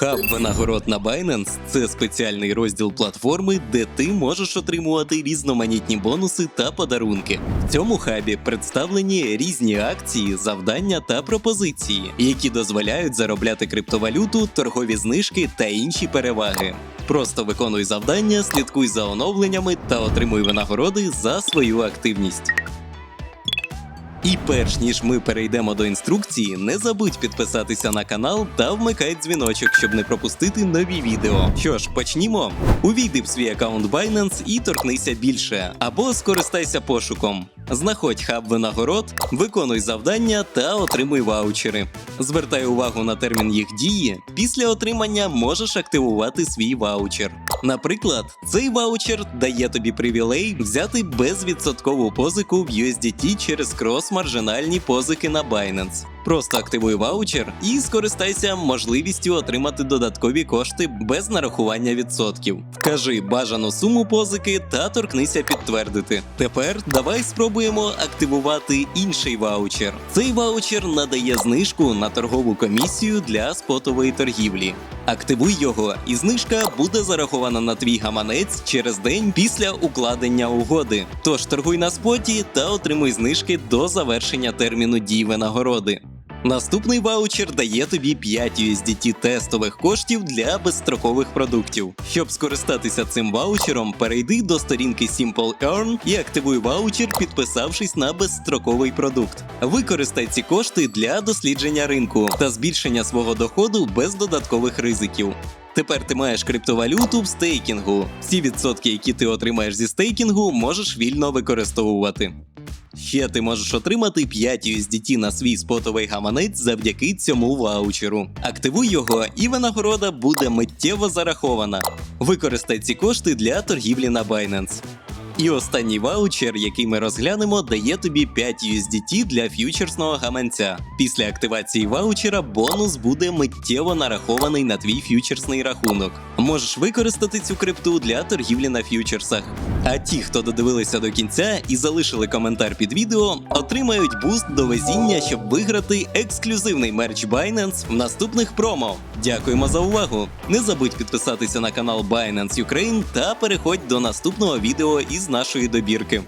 Хаб винагород на Binance – це спеціальний розділ платформи, де ти можеш отримувати різноманітні бонуси та подарунки. В цьому хабі представлені різні акції, завдання та пропозиції, які дозволяють заробляти криптовалюту, торгові знижки та інші переваги. Просто виконуй завдання, слідкуй за оновленнями та отримуй винагороди за свою активність. І перш ніж ми перейдемо до інструкції, не забудь підписатися на канал та вмикай дзвіночок, щоб не пропустити нові відео. Що ж, почнімо. Увійди в свій аккаунт Binance і торкнися більше, або скористайся пошуком. Знаходь хаб винагород, виконуй завдання та отримуй ваучери. Звертай увагу на термін їх дії. Після отримання можеш активувати свій ваучер. Наприклад, цей ваучер дає тобі привілей взяти безвідсоткову позику в USDT через крос-маржинальні позики на Binance. Просто активуй ваучер і скористайся можливістю отримати додаткові кошти без нарахування відсотків. Вкажи бажану суму позики та торкнися підтвердити. Тепер давай спробуємо активувати інший ваучер. Цей ваучер надає знижку на торгову комісію для спотової торгівлі. Активуй його, і знижка буде зарахована на твій гаманець через день після укладення угоди. Тож торгуй на споті та отримуй знижки до завершення терміну дії винагороди. Наступний ваучер дає тобі 5 USDT тестових коштів для безстрокових продуктів. Щоб скористатися цим ваучером, перейди до сторінки Simple Earn і активуй ваучер, підписавшись на безстроковий продукт. Використай ці кошти для дослідження ринку та збільшення свого доходу без додаткових ризиків. Тепер ти маєш криптовалюту в стейкінгу. Всі відсотки, які ти отримаєш зі стейкінгу, можеш вільно використовувати. Ще ти можеш отримати 5 USDT на свій спотовий гаманець завдяки цьому ваучеру. Активуй його, і винагорода буде миттєво зарахована. Використай ці кошти для торгівлі на Binance. І останній ваучер, який ми розглянемо, дає тобі 5 USDT для ф'ючерсного гаманця. Після активації ваучера бонус буде миттєво нарахований на твій ф'ючерсний рахунок. Можеш використати цю крипту для торгівлі на ф'ючерсах. А ті, хто додивилися до кінця і залишили коментар під відео, отримають буст до везіння, щоб виграти ексклюзивний мерч Binance в наступних промо. Дякуємо за увагу! Не забудь підписатися на канал Binance Ukraine та переходь до наступного відео із нашої добірки.